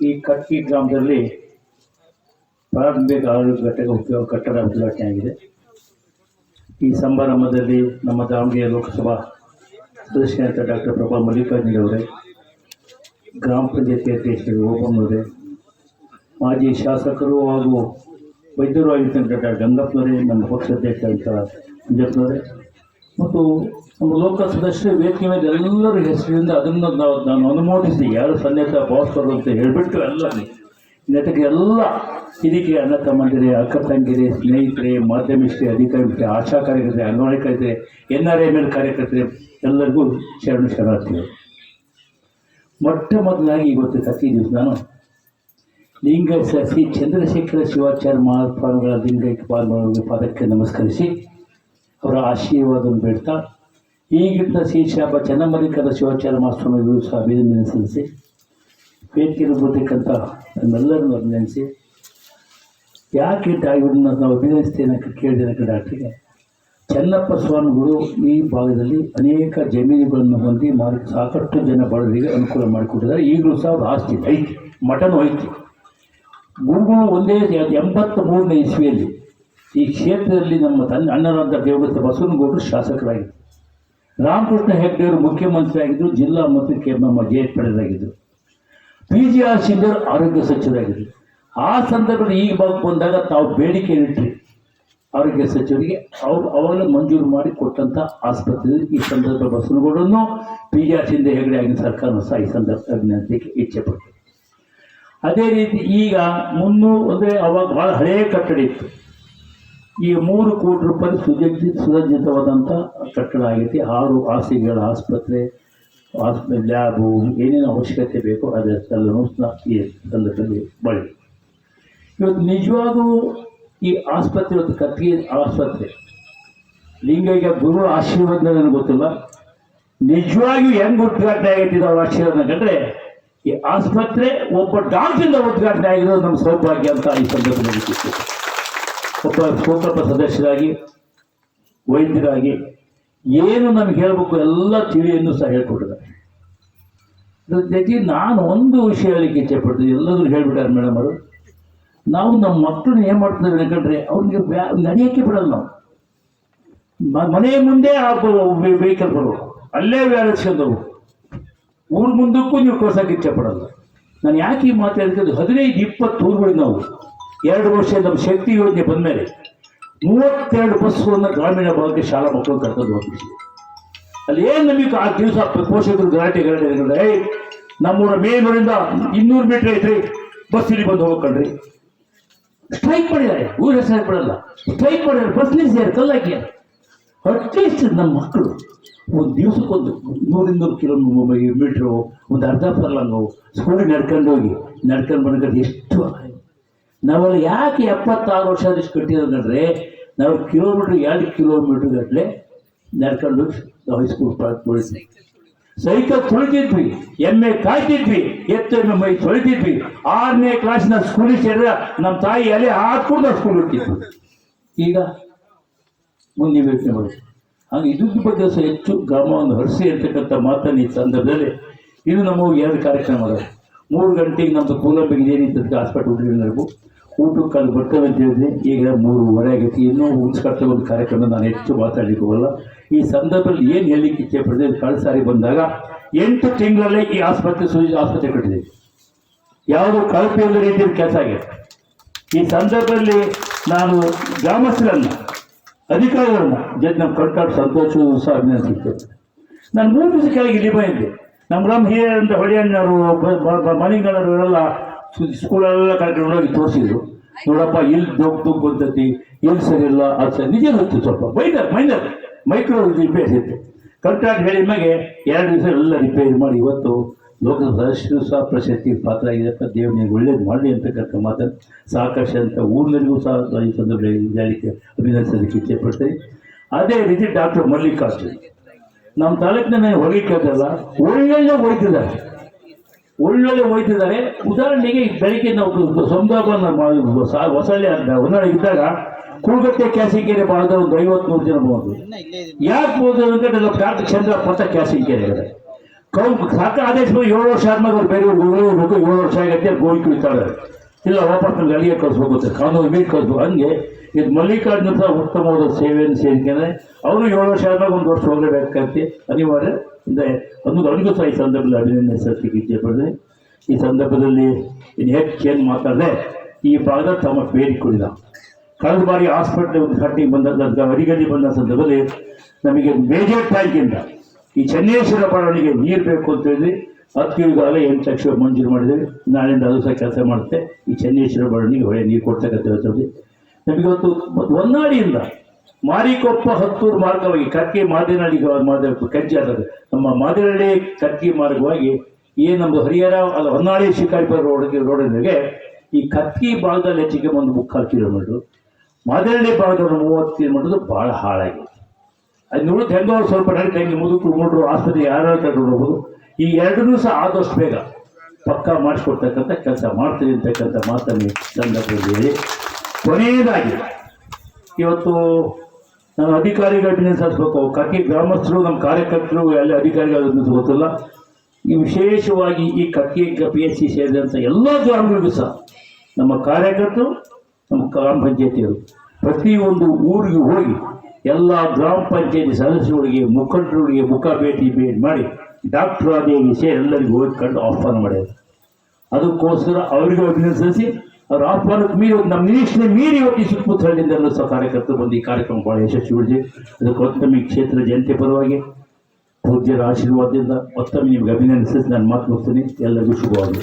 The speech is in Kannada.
ಈ ಕಟ್ಟಿ ಗ್ರಾಮದಲ್ಲಿ ಪ್ರಾರಂಭಿಕ ಆರೋಗ್ಯ ಘಟಕ ಉಪಯೋಗ ಕಟ್ಟಡ ಉದ್ಘಾಟನೆ ಆಗಿದೆ. ಈ ಸಮಾರಂಭದಲ್ಲಿ ನಮ್ಮ ದಾವಣಗೆರೆ ಲೋಕಸಭಾ ಸದಸ್ಯರಾದ ಡಾಕ್ಟರ್ ಪ್ರಭಾ ಮಲ್ಲಿಕಾರ್ಜುನ ಅವರೇ, ಗ್ರಾಮ ಪಂಚಾಯತಿ ಅಧ್ಯಕ್ಷರು ಓಬಮ್ಮವರೇ ಮಾಜಿ ಶಾಸಕರು ಹಾಗೂ ವೈದ್ಯರು ಆಗಿರ್ತಕ್ಕಂಥ ಗಂಗಪ್ಪನವರೇ ನಮ್ಮ ಪಕ್ಷಾಧ್ಯಕ್ಷ ಮಂಜಪ್ಪನವರೇ ಮತ್ತು ನಮ್ಮ ಲೋಕ ಸದಸ್ಯ ವೇದಿಕೆ ಎಲ್ಲರ ಹೆಸರಿಂದ ಅದನ್ನು ನಾವು ನಾನು ಅನುಮೋದಿಸಿ, ಯಾರು ಸನ್ಯಾಸ ಭಾಸ್ಕರ್ ಅಂತ ಹೇಳಿಬಿಟ್ಟು ಎಲ್ಲ ನೆಟಗೆ ಎಲ್ಲ ಇದಕ್ಕೆ ಅಣ್ಣ ತಮ್ಮಂದಿರೆ, ಅಕ್ಕ ತಂಗಿರಿ, ಸ್ನೇಹಿತರೆ ಮಾಧ್ಯಮಿಕರೇ ಅಧಿಕಾರಿಗಳೇ, ಆಶಾ ಕಾರ್ಯಕರ್ತರೆ, ಅಂಗನವಾಡಿ ಕಾರ್ಯಕರ್ತರೆ, ಎನ್ ಆರ್ ಎಂ ಎಲ್ ಕಾರ್ಯಕರ್ತರೆ, ಎಲ್ಲರಿಗೂ ಶರಣ ಶರಣಾರ್ಥಿಗಳು. ಮೊಟ್ಟ ಮೊದಲಾಗಿ ಇವತ್ತು ಕತ್ತಿ ದಿವಸ ನಾನು ಲಿಂಗ ಶ್ರೀ ಚಂದ್ರಶೇಖರ ಶಿವಾಚಾರ್ಯ ಮಹಾತ್ಮಗಳ ಲಿಂಗೈಕ್ಯ ಪಾದಕ್ಕೆ ನಮಸ್ಕರಿಸಿ ಅವರ ಆಶೀರ್ವಾದವನ್ನು ಬೇಡ್ತಾ ಈಗಿದ್ದ ಶ್ರೀ ಶಾಪ ಚನ್ನಮಲ್ಲಿಕರ ಶಿವಾಚಾರ್ಯ ಮಹಾಸ್ವಾಮಿಗಳು ಸಹ ಅಭಿನಂದನೆ ಸಲ್ಲಿಸಿ ಬರ್ತಕ್ಕಂಥ ನಮ್ಮೆಲ್ಲರನ್ನು ಅಭಿನಂದಿಸಿ, ಯಾಕೆ ಇವ್ರನ್ನ ನಾವು ಅಭಿನಯಿಸ್ತೇನೆ ಕೇಳಿದೆ ಡಾಕ್ಟ್ರಿಗೆ ಚೆನ್ನಪ್ಪ ಸ್ವಾಮಿಗಳು ಈ ಭಾಗದಲ್ಲಿ ಅನೇಕ ಜಮೀನುಗಳನ್ನು ಹೊಂದಿ ಮಾರಿ, ಸಾಕಷ್ಟು ಜನ ಬಡವರಿಗೆ ಅನುಕೂಲ ಮಾಡಿಕೊಟ್ಟಿದ್ದಾರೆ. ಈಗಲೂ ಸಹ ಆಸ್ತಿ ಐತಿ ಮಠನೂ ಐತಿ ಗುರುಗಳು ಒಂದೇ ಎಂಬತ್ತ ಮೂರನೇ ಇಸ್ವಿಯಲ್ಲಿ ಈ ಕ್ಷೇತ್ರದಲ್ಲಿ ನಮ್ಮ ತನ್ನ ಅಣ್ಣರಾದ ದೇವದತ್ತ ಬಸವನಗೌಡರು ಶಾಸಕರಾಗಿದ್ದರು. ರಾಮಕೃಷ್ಣ ಹೆಗ್ಡೆಯವರು ಮುಖ್ಯಮಂತ್ರಿ ಆಗಿದ್ದರು ಜಿಲ್ಲಾ ಮತ್ತು ಕೆ ನಮ್ಮ ಜೆ ಎಚ್ ಪಡೆದಾಗಿದ್ದರು ಪಿ ಜಿ ಆರ್ ಸಿಂಧರ್ ಆರೋಗ್ಯ ಸಚಿವರಾಗಿದ್ದರು ಆ ಸಂದರ್ಭದಲ್ಲಿ ಈಗ ಬಂದಾಗ ತಾವು ಬೇಡಿಕೆ ಇಟ್ರಿ. ಆರೋಗ್ಯ ಸಚಿವರಿಗೆ ಅವರು ಅವಾಗಲೇ ಮಂಜೂರು ಮಾಡಿ ಕೊಟ್ಟಂಥ ಆಸ್ಪತ್ರೆ ಈ ಸಂದರ್ಭ ಬಸವನಗೌಡರನ್ನು P G R Shinde Hegde ಆಗಿನ ಸರ್ಕಾರವನ್ನು ಸಹ ಈ ಸಂದರ್ಭ ಅಭಿನಂದಕ್ಕೆ ಇಚ್ಛೆ ಪಡ್ತಾರೆ ಅದೇ ರೀತಿ ಈಗ ಮುನ್ನೂರು ಅಂದರೆ ಅವಾಗ ಭಾಳ ಹಳೆಯ ಕಟ್ಟಡ ಇತ್ತು. ಈ ಮೂರು ಕೋಟಿ ರೂಪಾಯಿ ಸುಸಜ್ಜಿತ ಸುಸಜ್ಜಿತವಾದಂಥ ಕಟ್ಟಡ ಆಗೈತಿ. ಆರು ಹಾಸಿಗೆಗಳ ಆಸ್ಪತ್ರೆ ಆಸ್ಪತ್ರೆ ಲ್ಯಾಬು, ಏನೇನು ಅವಶ್ಯಕತೆ ಬೇಕೋ ಅದೆಲ್ಲನೂ ಈ ಸಂದರ್ಭದಲ್ಲಿ ಬಳಕೆ ಇವತ್ತು ನಿಜವಾಗೂ ಈ ಆಸ್ಪತ್ರೆ ಇವತ್ತು ಕತ್ತಿಗೆ ಆಸ್ಪತ್ರೆ. ಲಿಂಗಯ್ಯ ಗುರು ಆಶೀರ್ವಾದ ನನಗೆ ಗೊತ್ತಿಲ್ಲ. ನಿಜವಾಗಿಯೂ ಹೆಂಗ್ ಉದ್ಘಾಟನೆ ಆಗೈತಿ ಅವ್ರ ಆಶೀರ್ವಾದ ಕಂಡ್ರೆ ಈ ಆಸ್ಪತ್ರೆ ಒಬ್ಬ ಡಾಕ್ಟ್ರಿಂದ ಉದ್ಘಾಟನೆ ಆಗಿರೋದು ನಮ್ಮ ಸೌಭಾಗ್ಯ ಅಂತ ಈ ಸಂದರ್ಭದಲ್ಲಿ ಒಬ್ಬ ಸದಸ್ಯರಾಗಿ, ವೈದ್ಯರಾಗಿ ಏನು ನಮ್ಗೆ ಹೇಳಬೇಕು ಎಲ್ಲ ತಿಳಿಯನ್ನು ಸಹ ಹೇಳ್ಕೊಟ್ಟಿದ್ದಾರೆ. ಜೊತೆಗೆ ನಾನು ಒಂದು ವಿಷಯ ಹೇಳಲಿಕ್ಕೆ ಇಚ್ಛೆ ಪಡ್ತೀನಿ. ಎಲ್ಲರೂ ಹೇಳ್ಬಿಟ್ಟಾರೆ ಮೇಡಮ್ ಅವರು. ನಾವು ನಮ್ಮ ಮಕ್ಕಳನ್ನ ಏನು ಮಾಡ್ತಿದ್ದೀವಿ ಯಾಕಂದ್ರೆ ಅವ್ರಿಗೆ ನಡೆಯೋಕ್ಕೆ ಬಿಡಲ್ಲ ನಾವು. ಮನೆ ಮುಂದೆ ವೆಹಿಕಲ್ ಬರೋ ಅಲ್ಲೇ ವ್ಯಾಲಿಸ್ಕೊಂಡವು ಊರ ಮುಂದಕ್ಕೂ ನೀವು ಕಳ್ಸೋಕೆ ಇಚ್ಛೆ ಪಡಲ್ಲ. ನಾನು ಯಾಕೆ ಈ ಮಾತು ಹೇಳ್ತಿದ್ದು ಹದಿನೈದು ಇಪ್ಪತ್ತು ಊರುಗಳಿಗೆ ನಾವು ಎರಡು ವರ್ಷ ನಮ್ಮ ಶಕ್ತಿ ಯೋಜನೆ ಬಂದಮೇಲೆ ಮೂವತ್ತೆರಡು ಬಸ್ಗಳನ್ನು ಗ್ರಾಮೀಣ ಭಾಗಕ್ಕೆ ಶಾಲಾ ಮಕ್ಕಳು ಕರ್ಕೊಂಡು ಹೋಗ್ಬಿಟ್ಟು ಅಲ್ಲಿ ಏನು ನಮಗೆ ಆ ದಿವಸ ಪೋಷಕರು ಗಲಾಟೆ ಗಲಾಟೆ ಏಯ್, ನಮ್ಮೂರ ಮೇಲ್ಮೂರಿಂದ ಇನ್ನೂರು ಮೀಟರ್ ಐತ್ರಿ, ಬಸ್ ಇಲ್ಲಿ ಬಂದು ಹೋಗ್ಕೊಂಡ್ರಿ ಸ್ಟ್ರೈಕ್ ಮಾಡಿದ್ದಾರೆ, ಊರ ಹೆಸರು ಬಿಡಲ್ಲ ಸ್ಟ್ರೈಕ್ ಮಾಡಿದ್ದಾರೆ, ಬಸ್ ನಿಲ್ಲಿಸಿದ್ದಾರೆ ಕಲ್ಲಾಕಿ ಅಟ್ಲೀಸ್ಟ್ ನಮ್ಮ ಮಕ್ಕಳು ಒಂದು ದಿವಸಕ್ಕೊಂದು ನೂರಿಂದೂರು ಕಿಲೋಮೀಟರ್ ಮೀಟ್ರು ಒಂದು ಅರ್ಧ ಪರ್ಲಂಗು ಸ್ಕೂಲಿಗೆ ನಡ್ಕೊಂಡು ಹೋಗಿ, ನಡ್ಕೊಂಡು ಬಂದ್ರೆ ಎಷ್ಟು ನಾವಲ್ಲಿ ಯಾಕೆ ಎಪ್ಪತ್ತಾರು ವರ್ಷ ಅದಷ್ಟು ಕಟ್ಟಿರೋದಂದ್ರೆ ನಾವು ಕಿಲೋಮೀಟ್ರ್ ಎರಡು ಕಿಲೋಮೀಟ್ರ್ ಗಟ್ಟಲೆ ನಡ್ಕೊಂಡು ಹೈಸ್ಕೂಲ್ ತೊಳಿದ್ವಿ ಸೈಕಲ್ ತೊಳಿತಿದ್ವಿ, ಎಮ್ಮೆ ಕಾಯ್ತಿದ್ವಿ, ಎತ್ತು ಎಮ್ಮೆ ಮೈ ತೊಳಿತಿದ್ವಿ. ಆರನೇ ಕ್ಲಾಸ್ನ ಸ್ಕೂಲಿಗೆ ಸೇರಿದ್ರೆ ನಮ್ಮ ತಾಯಿ ಎಲೆ ಹಾಕೊಂಡು ನಾವು ಸ್ಕೂಲ್ ಇರ್ತಿದ್ವಿ ಈಗ ಮುಂದೆ ಯೋಚನೆ ಮಾಡಿ. ಹಾಗೆ ಇದು ಬಗ್ಗೆ ಸಹ ಹೆಚ್ಚು ಗಮನವನ್ನು ಹರಿಸಿ ಅಂತಕ್ಕಂಥ ಮಾತನ್ನು ಈ ಸಂದರ್ಭದಲ್ಲಿ ಇದು ನಮ್ಮ ಎರಡು ಕಾರ್ಯಕ್ರಮಗಳು ಮೂರು ಗಂಟೆಗೆ ನಮ್ಮದು ಕೂಲಂಬಿಗೆ ಏನಿತ್ತು ಹಾಸ್ಪಿಟಲ್ ಹುಡುಗಿರ್ಬೇಕು ಊಟಕ್ಕೆ ಅಲ್ಲಿ ಬರ್ತದಂತ ಹೇಳಿದ್ರೆ ಈಗ ಮೂರುವರೆ ಆಗೈತಿ. ಇನ್ನೂ ಉಳಿಸ್ಕೊಳ್ತಾ ಒಂದು ಕಾರ್ಯಕ್ರಮ ನಾನು ಹೆಚ್ಚು ಮಾತಾಡಲಿಕ್ಕೆ ಹೋಗಲ್ಲ. ಈ ಸಂದರ್ಭದಲ್ಲಿ ಏನು ಹೇಳಲಿಕ್ಕೆ ಇಚ್ಛೆ ಪಡಿದೆ ಕಳೆದ ಸಾರಿ ಬಂದಾಗ ಎಂಟು ತಿಂಗಳಲ್ಲೇ ಈ ಆಸ್ಪತ್ರೆ ಸುಜಿ ಆಸ್ಪತ್ರೆ ಕಟ್ಟಿದೆ. ಯಾವುದು ಕಳಪೆ ಇಲ್ಲದ ರೀತಿಯಲ್ಲಿ ಕೆಲಸ ಆಗಿದೆ. ಈ ಸಂದರ್ಭದಲ್ಲಿ ನಾನು ಗ್ರಾಮಸ್ಥರನ್ನು, ಅಧಿಕಾರಿಗಳನ್ನ ಜನ ನಮ್ಮ ಕಟ್ಟಾಟ ಸಂತೋಷ ಸಹ ಅಭಿನಂದಿಸುತ್ತೇನೆ ನಾನು ಮೂರು ದಿವಸ ಕೆಳಗೆ ಇಲ್ಲಿ ಬಂದಿದ್ದೆ. ನಮ್ಮ ಗ್ರಾಮ ಅಂತ ಹೊಳೆಯಣ್ಣವರು ಮನೆಗಳವರು ಎಲ್ಲ ಸ್ಕೂಲೆಲ್ಲ ಕರ್ಕೊಂಡು ಹೋಗಿ ತೋರಿಸಿದ್ರು. ನೋಡಪ್ಪ ಇಲ್ಲಿ ದೊಡ್ಡ ದುಗ್ಗು ಬಂದತಿ ಎಲ್ಲಿ ಸರಿ ಇಲ್ಲ, ಅದು ಸರಿ. ನಿಜ ಗೊತ್ತು ಸ್ವಲ್ಪ, ಮೈನರ್ ಮೈನರ್, ಮೈಕ್ರೋ ರಿಪೇರ್ ಇತ್ತು. ಕರೆಕ್ಟಾಗಿ ಹೇಳಿದ ಮೇಲೆ ಎರಡು ದಿವಸ ಎಲ್ಲ ರಿಪೇರಿ ಮಾಡಿ ಇವತ್ತು ಲೋಕದ ಸದಸ್ಯರು ಸಹ ಪ್ರಶಸ್ತಿ ಪಾತ್ರ ಆಗಿದಪ್ಪ ದೇವನಿಗೆ ಒಳ್ಳೇದು ಮಾಡಲಿ ಅಂತಕ್ಕಂಥ ಮಾತನ್ನು ಸಾಕಷ್ಟು ಅಂತ ಊರಿನಲ್ಲಿಗೂ ಸಹ ಈ ಸಂದರ್ಭದಲ್ಲಿ ಹೇಳಲಿಕ್ಕೆ ಅಭಿನಂದಿಸಲಿಕ್ಕೆ ಇಚ್ಛೆ ಪಡ್ತೀನಿ. ಅದೇ ರೀತಿ ಡಾಕ್ಟರ್ ಮಲ್ಲಿಕಾರ್ಜುನ್ ನಮ್ಮ ತಾಲೂಕಿನ ಹೊರಲಿಕ್ಕಾಗಲ್ಲ ಒಳ್ಳೊಳ್ಳೆ ಹೋಯ್ತಿದ್ದಾರೆ. ಒಳ್ಳೊಳ್ಳೆ ಹೋಯ್ತಿದ್ದಾರೆ. ಉದಾಹರಣೆಗೆ ಬೆಳಿಗ್ಗೆ ನಾವು ಸಂದರ್ಭ ಹೊಸಳ್ಳಿ ಅಂತ ಹೊನ್ನಾಳಿ ಇದ್ದಾಗ ಕೂಗತ್ತೆ ಕ್ಯಾಸಿಂಗೇರಿ ಮಾಡಿದ ಒಂದು ಐವತ್ತು ನೂರು ಜನ ಬಂದ್ರು. ಯಾಕೆ ಹೋದ್ರು ಅಂದ್ರೆ ನಮ್ಮ ಚಂದ್ರ ಪಥ ಕ್ಯಾಸಿಂಗೇರಿ ಇದೆ ಕೌ ಸಾಕ ಆದೇಶ ಏಳು ವರ್ಷ ಆದ್ಮೇಲೆ ಅವ್ರು ಬೇರೆ ಏಳು ವರ್ಷ ಆಗತ್ತೆ ಗೋಲ್ ಕುಳಿತಾಳೆ. ಇಲ್ಲ ವಾಪಸ್ ಅಲ್ಲಿಗೆ ಕಳಿಸ್ಬೇಕು ಕಾನೂನು ಮೀಟ್ ಕಳಿಸ್ಬೇಕು. ಹಂಗೆ ಇದು ಮಲ್ಲಿಕಾರ್ಜುನ ಸಹ ಉತ್ತಮವಾದ ಸೇವೆಯನ್ನು ಸೇರಿಕೆ ಅವರು ಏಳು ವರ್ಷ ಆದಾಗ ಒಂದು ವರ್ಷ ಹೋಗಬೇಕಾಗ್ತಿ ಅನಿವಾರ್ಯ. ಅಂದರೆ ಒಂದು ಅವನಿಗೂ ಸಹ ಈ ಸಂದರ್ಭದಲ್ಲಿ ಅಭಿನಂದನೆ ಸಲ್ಲಿಸಲಿಕ್ಕೆ ಇಚ್ಛೆ ಪಡೆದೆ. ಈ ಸಂದರ್ಭದಲ್ಲಿ ಇನ್ನು ಹೆಚ್ಚು ಏನು ಮಾತಾಡದೆ, ಈ ಭಾಗದ ತಮ್ಮ ಬೇಡಿಕೊಂಡಿಲ್ಲ ಕಳೆದ ಬಾರಿ ಹಾಸ್ಪಿಟ್ಲ್ ಕಟ್ಟಿಗೆ ಬಂದ ಅಡಿಗಲ್ಲಿ ಬಂದ ಸಂದರ್ಭದಲ್ಲಿ ನಮಗೆ ಮೇಜರ್ ಟ್ಯಾಂಕಿಂದ ಈ ಚೆನ್ನೇಶ್ವರ ಬಡವಣಿಗೆ ನೀರು ಬೇಕು ಅಂತ ಹೇಳಿ ಹತ್ತು ಈಗಾಗಲೇ ಎಂಟು ಲಕ್ಷ ಮಂಜೂರು ಮಾಡಿದ್ದೇವೆ. ನಾಳೆಯಿಂದ ಅದು ಸಹ ಕೆಲಸ ಮಾಡುತ್ತೆ. ಈ ಚೆನ್ನೇಶ್ವರ ಬಡವಣಿಗೆ ಹೊಳೆ ನೀರು ಕೊಡ್ತಕ್ಕಂಥ ವ್ಯವಸ್ಥೆ ನಮಗಿವತ್ತು ಹೊನ್ನಾಳಿಯಿಂದ ಮಾರಿಕೊಪ್ಪ ಹತ್ತೂರು ಮಾರ್ಗವಾಗಿ ಕರ್ಕಿ ಮಾದಿನಹಳ್ಳಿ ಮಾರ್ಗ ಕಜ್ಜಿ ಆದದ್ದು. ನಮ್ಮ ಮಾದಿನಹಳ್ಳಿ ಕರ್ಕಿ ಮಾರ್ಗವಾಗಿ ಏನು ನಮ್ಮ ಹರಿಹರ, ಅಲ್ಲ ಹೊನ್ನಾಳಿ ಶಿಕಾರಿಪುರ ರೋಡ್ ರೋಡಿನಾಗೆ ಈ ಕತ್ತಿ ಭಾಗದಲ್ಲಿ ಹೆಚ್ಚಿಗೆ ಒಂದು ಮುಕ್ಕಾಲು ಕಿಲೋಮೀಟ್ರು. ಮಾದಿನಹಳ್ಳಿ ಭಾಗದಲ್ಲಿ ಮೂವತ್ತು ಕಿಲೋಮೀಟರ್ ಭಾಳ ಹಾಳಾಗಿದೆ. ಅದು ನೋಡಿದ್ರೆ ಹೆಂಗೋ ಸ್ವಲ್ಪ ನಡೀತಾ ಹೆಂಗೆ ಮುದುಕರು ಮುಡ್ರು ಆಸ್ಪತ್ರೆ ಯಾರು ಕರ್ಕೊಂಡು ಹೋಗ್ಬೋದು ಈ ಎರಡನ್ನೂ ಸಹ ಆದಷ್ಟು ಬೇಗ ಪಕ್ಕ ಮಾಡಿಸ್ಕೊಡ್ತಕ್ಕಂಥ ಕೆಲಸ ಮಾಡ್ತೀನಿ ಅಂತಕ್ಕಂಥ ಮಾತನ್ನು ಸಂದರ್ಭದಲ್ಲಿ ಹೇಳಿ ಕೊನೆಯದಾಗಿ, ಇವತ್ತು ನಾನು ಅಧಿಕಾರಿಗಳ ಸಾಧಿಸ್ಬೇಕು ಕಟ್ಟಿ ಗ್ರಾಮಸ್ಥರು, ನಮ್ಮ ಕಾರ್ಯಕರ್ತರು, ಎಲ್ಲ ಅಧಿಕಾರಿಗಳು ಗೊತ್ತಿಲ್ಲ. ಈ ವಿಶೇಷವಾಗಿ ಈ ಕಕ್ಕಿ ಪಿ ಎಚ್ ಸಿ ಸೇರಿದಂಥ ಎಲ್ಲ ಗ್ರಾಮಗಳಿಗೂ ಸಹ ನಮ್ಮ ಕಾರ್ಯಕರ್ತರು, ನಮ್ಮ ಗ್ರಾಮ ಪಂಚಾಯತಿಯವರು ಪ್ರತಿಯೊಂದು ಊರಿಗೆ ಹೋಗಿ ಎಲ್ಲ ಗ್ರಾಮ ಪಂಚಾಯತಿ ಸದಸ್ಯರುಗಳಿಗೆ ಮುಖಂಡರುಗಳಿಗೆ ಮುಖ ಭೇಟಿ ಭೇಟಿ ಮಾಡಿ ಡಾಕ್ಟರ್ ಆದಿಯಾಗಿ ವಿಷಯ ಎಲ್ಲರಿಗೂ ಓದ್ಕೊಂಡು ಆಫರ್ ಮಾಡ್ಯಾರ ಅದಕ್ಕೋಸ್ಕರ ಅವರಿಗೆ ಅಭಿನಂದಿಸಿ ಅವ್ರ ಆಹ್ವಾನಕ್ಕೆ ಮೀರಿ ನಮ್ಮ ನಿರೀಕ್ಷಣೆ ಮೀರಿ ಹೋಗಿ ಈ ಸುತ್ತಮುತ್ತ ಹಳ್ಳಿಯಿಂದಲೂ ಸಹ ಕಾರ್ಯಕರ್ತರು ಬಂದು ಈ ಕಾರ್ಯಕ್ರಮ ಯಶಸ್ವಿಗೊಳಿಸಿ ಅದಕ್ಕೆ ಉತ್ತಮ ಈ ಕ್ಷೇತ್ರ ಜಯಂತಿ ಪರವಾಗಿ ಪೂಜ್ಯರ ಆಶೀರ್ವಾದದಿಂದ ಮತ್ತೊಮ್ಮೆ ನಿಮಗೆ ಅಭಿನಂದಿಸಿ ನಾನು ಮಾತು ಮುಗ್ತೀನಿ ಎಲ್ಲರಿಗೂ ಶುಭವಾಗಲಿ.